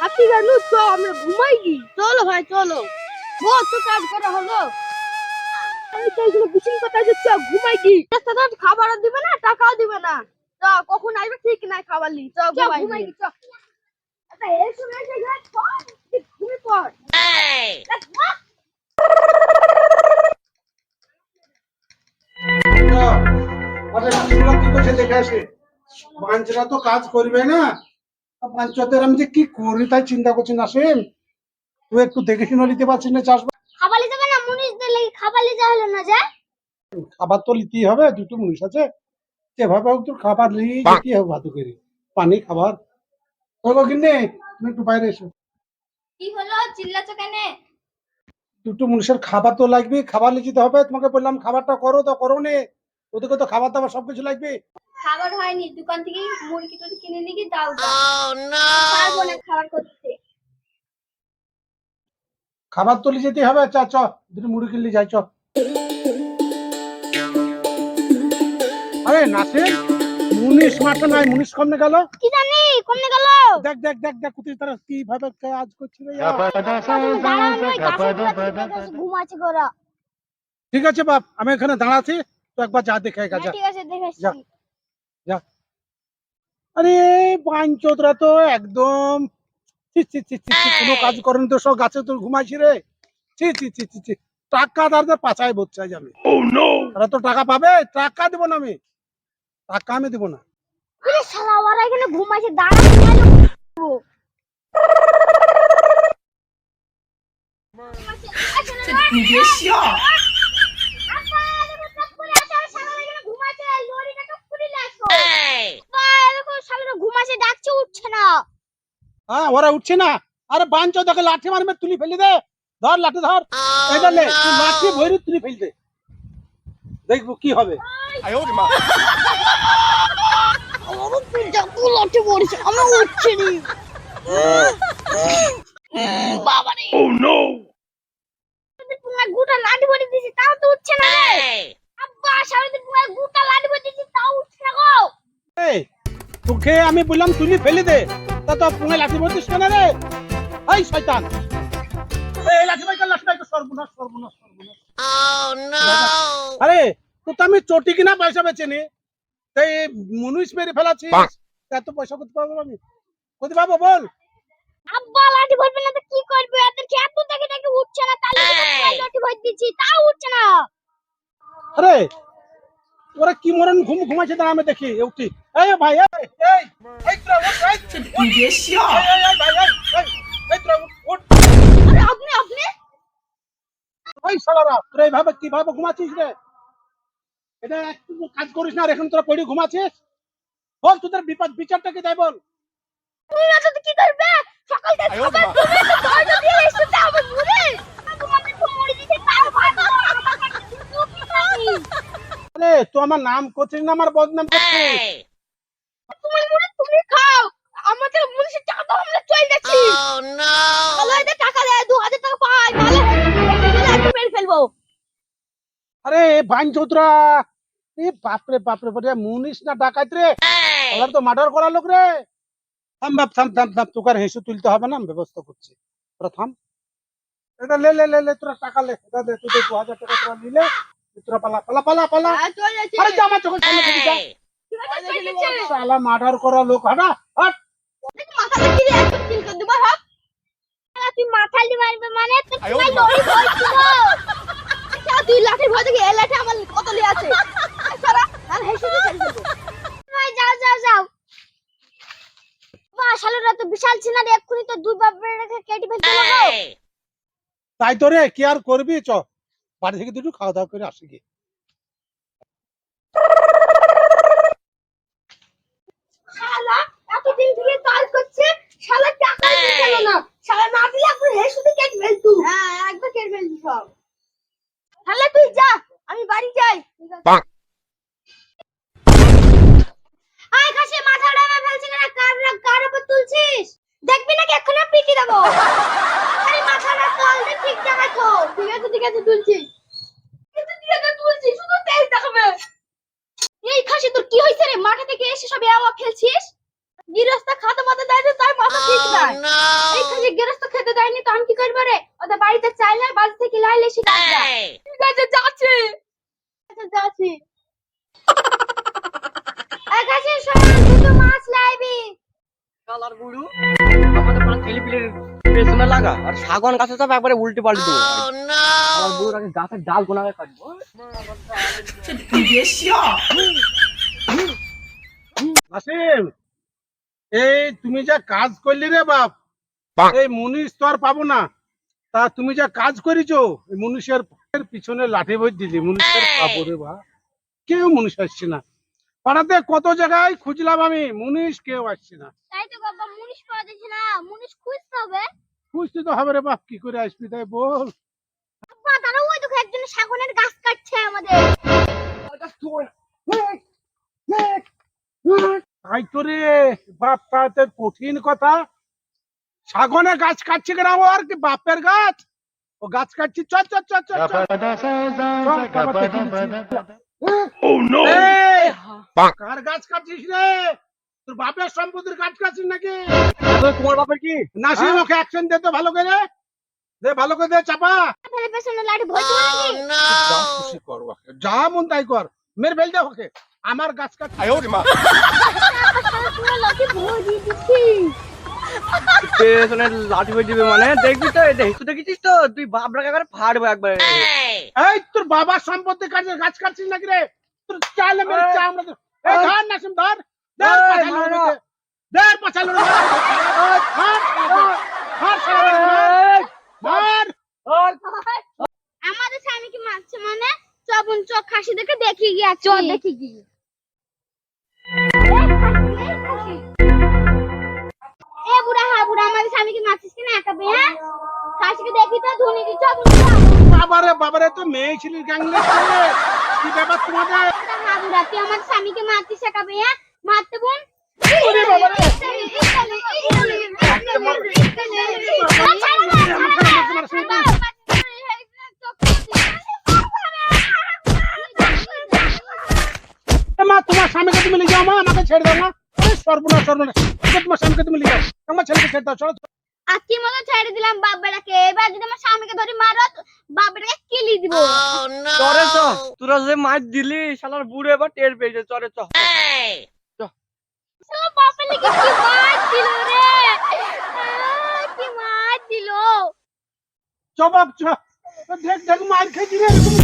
হাতি গেল তো আমরা ঘুমাই গি চলো ভাই চলো। বহুত তো কাজ করা হলো। আমি তো এগুলো বিচিন কথা যে চ ঘুমাই গি রাস্তা তো খাবারও দিবে না টাকাও দিবে না। চ কখন আসবে ঠিক নাই খাবার লি চ ঘুমাই গি চ। আচ্ছা এই এসে ঘরে পড় ঘুমিয়ে পড়। Let's আরে কি করছে দেখে আসে? পাঞ্চরা তো কাজ করবে না। পাঞ্চদের আমি যে কি করি তাই চিন্তা করছি না সেম। তুই একটু দেখে শুনে নিতে পারছিস না চাষ খাবালি যাবে না মুনিশ দিলে খাবালি যা হলো না যা। খাবার তো নিতেই হবে দুটো মুনিশ আছে। যেভাবে হোক তোর খাবার নিয়ে যেতে হবে ভাত করে। পানি খাবার। ওগো কিনে তুমি একটু বাইরে এসো। কি হলো? চিল্লাচ্ছ কেন? দুটো মুনিশের খাবার তো লাগবে খাবার নিয়ে যেতে হবে। তোমাকে বললাম খাবারটা করো তো করো নে। ওদেরকে তো খাবার দাবার সবকিছু লাগবে। খাবার হয়নি দোকান থেকে মুরগি টুরগি কিনে নিয়ে গিয়ে দাও পারব না খাবার করতে। খাবার তো নিয়ে যেতে হবে চা চ দুটো মুড়ি কিনলে যাই চ। আরে নাসির মুনিশ মাঠে নাই মুনিশ কমনে গেল? কি জানি কমনে গেল? দেখ দেখ দেখ দেখ কোথায় তারা কীভাবে কাজ করছে রে ইয়া। ঘুমাচ্ছে গোরা ঠিক আছে বাপ আমি এখানে দাঁড়াচ্ছি তো একবার যা দেখে গা যা। ঠিক আছে দেখে যা। আরে পাঞ্চতরা তো একদম কোনো কাজ করেন তো সব গাছে তো ঘুমাইছি রে। ছি ছি ছি ছি ছি। টাকা দাঁড়াতে পাচায় বসছে আজ আমি ওরা তো টাকা পাবে টাকা দেবো না আমি। টাকা আমি দেবো না। আরে শালা ওরা এখানে ঘুমাচ্ছে দাঁড়াতে গেল ঘুমাচ্ছে ডাকছে উঠছে না হ্যাঁ ওরা উঠছে না। আরে বাঞ্চ দেখে লাঠি মারবে তুলি ফেলে দে। ধর লাঠি ধর। ধর লে, লাঠি ভরে তুলি ফেল দে। দেখব কি হবে। এই, তোকে আমি বললাম তুলি ফেলে দে। তা তো পুঙে লাঠি ভরতিস কেন রে? এই শয়তান। এই লাঠি ভাই লাঠি সর্বনাশ সর্বনাশ সর্বনাশ। আরে তো আমি চটি কিনা পয়সা বেচে নি তাই মনুষ মেরে ফেলাচ্ছি এত পয়সা করতে পারব আমি? কোথায় পাবো বল। আব্বা লাঠি ভরবে না তো কি করবে? এত খেত থেকে থেকে উঠছে না তাহলে লাঠি ভরে দিছি তাও উঠছে না। আরে ওরা কি মরণ ঘুম ঘুমাচ্ছে দাঁড়া আমি দেখি এ উঠি। এই ভাই এই তোরা এইভাবে কীভাবে ঘুমাচ্ছিস রে? এটা কাজ করিস না আর এখন তোরা পড়ে ঘুমাচ্ছিস? বল তোদের বিপদ বিচারটা কি তাই বল? তুমি না তো কি করবে? সকাল থেকে তো আরে তুই আমার নাম করছিস না আমার বদনাম করছিস তোমার মনে তুমি খাও? আমাদের মুনিশের টাকা তো আমরা চলে যাচ্ছি। ভালো এদের টাকা দেয় দু হাজার টাকা পাই তাহলে একটু মেরে ফেলব। আরে বান চৌধরা! এ বাপরে বাপরে বাপরে মুনিস না ডাকাত রে! ওরা তো মার্ডার করার লোক রে! থাম বাপ থাম থাম থাম তোকে আর হেসে তুলতে হবে না আমি ব্যবস্থা করছি। প্রথম এটা লে লে লে লে তোরা টাকা লে এটা দে দু হাজার টাকা তোরা নিলে। তোরা পালা পালা পালা পালা। আরে যা চোখের সামনে থেকে যা। শালা মার্ডার করা লোক হাঁটা হাট। মাথাটা কি রে একটু কিল করে দেবো হাত তুই মাথায় দিয়ে মারবে মানে? তো তোমার লড়ি হইছিল তুই লাঠি ভয় থেকে এই লাঠি আমার কত লি আছে সারা আর হেসে দিয়ে ফেলে দেবো। ভাই যাও যাও যাও। বাহ শালোরা তো বিশাল ছিনা রে এক্ষুনি তো দুই বাপের রেখে কেটে ফেলতে তাই তো রে কি আর করবি চ। বাড়ি থেকে দুটো খাওয়া দাওয়া করে আসি গিয়ে। এতদিন থেকে কাজ করছে শালা টাকা দিতে না শালা না দিলে আপনি হে শুধু কেট ফেলতু হ্যাঁ একবার কেট ফেলতু সব। শালা তুই যা আমি বাড়ি যাই। আয় মাথা ডাবা ফেলছিস না কার কার উপর তুলছিস? দেখবি নাকি? এখন পিটি দেবো। আরে মাথাটা ঠিক জায়গায় তো। ঠিক আছে ঠিক আছে তুলছি কিন্তু ঠিক তুলছি শুধু তেজ দেখাবে এই খাসি তোর কি হয়েছে রে? মাঠে থেকে এসে সব এওয়া ফেলছিস গিরস্তা খাতা মাথা দেয় তার কথা ঠিক নাই। এইখানে গেরস্ত খেতে দেয়নি তো আমি কি করব রে? ওদের বাড়িতে চাইলে বাড়ি থেকে লাইলে সে ঠিক আছে যাচ্ছি। যাচ্ছি। একাছে শোন দুটো মাছ লাইবি। কালার বুড়ু আমাদের পাড়া ছেলে পেছনে লাগা আর শাগন গাছে সব একবারে উল্টে পাল্টে দেবো। কালার বুড়ুর আগে গাছের ডাল কোনাকে কাটবো নাসিম এই তুমি যা কাজ করলি রে বাপ এই মুনিশ তো আর পাবো না। তা তুমি যা কাজ করেছ এই মুনিশের পিছনে লাঠি বই দিলি মুনিশের পাবো রে বা কেউ মুনিশ আসছে না। পাড়াতে কত জায়গায় খুঁজলাম আমি মুনিশ কেউ আসছে না। তাই তো বাবা মুনিশ পাওয়া যাচ্ছে না মুনিশ খুঁজতে হবে। খুঁজতে তো হবে রে বাপ কি করে আসবি তাই বল। বাবা তারা ওই দেখো একজন শাগনের গাছ কাটছে আমাদের। তাই তো রে বাপ তাতে কঠিন কথা। সাগনে গাছ কাটছে কেন আর কি বাপের গাছ? ও গাছ কাটছি চল চল চল চল কার গাছ কাটছিস রে? তোর বাপের সম্পত্তির গাছ কাটছিস নাকি? তোমার বাপের কি? নাসিম ওকে অ্যাকশন দে তো ভালো করে। দে ভালো করে দে চাপা। যা খুশি কর ওকে যা মন তাই কর। মেরে ফেল দে ওকে আমার গাছ কাট পেছনে লাঠি হয়ে মানে? দেখবি তো দেখেছিস তো? তুই বাপরাকে একবারে ফাড়বো একবারে। এই। তোর বাবার সম্পত্তি কাটছে গাছ কাটছিস নাকি রে? তোর চাইলে মেরে চা আমরা এই ধর নাসিম ধর। আমাদের স্বামীকে মারছে মানে? চবন চোখ খাসি দেখে দেখি গিয়েছি। চল দেখি কি। এ বুড়া হা বুড়া আমাদের স্বামীকে মারছিস কিনা একা বে হ্যাঁ? খাসিকে দেখি তো ধুনি দি বাবারে বাবারে তো মেয়ে ছিলিস গ্যাংলে কি ব্যাপার তোমাদের? হা বুড়া তুই আমার স্বামীকে মারছিস একা বে হ্যাঁ? মারতে বোন? মা তোমার স্বামীকে তুমি নিয়ে যাও মা আমাকে ছেড়ে দাও সর্বনাশ সর্বনাশ। এবার তোমার স্বামীকে তুমি নিয়ে যাও। আমার ছেলেকে ছেড়ে দাও চলো। আজকের মতো ছেড়ে দিলাম বাপবেলাকে এবার যদি আমার স্বামীকে ধরে মারো বাপবেলাকে কিলি দিব। চরে চ তোরা যে মাছ দিলি শালার বুড়ো এবার টের পেয়েছে চরে চ। শালা বাপবেলাকে কি মার দিল রে আহ, কি মার দিল জবাব চ দেখ দেখ মার খেয়েছি রে এরকম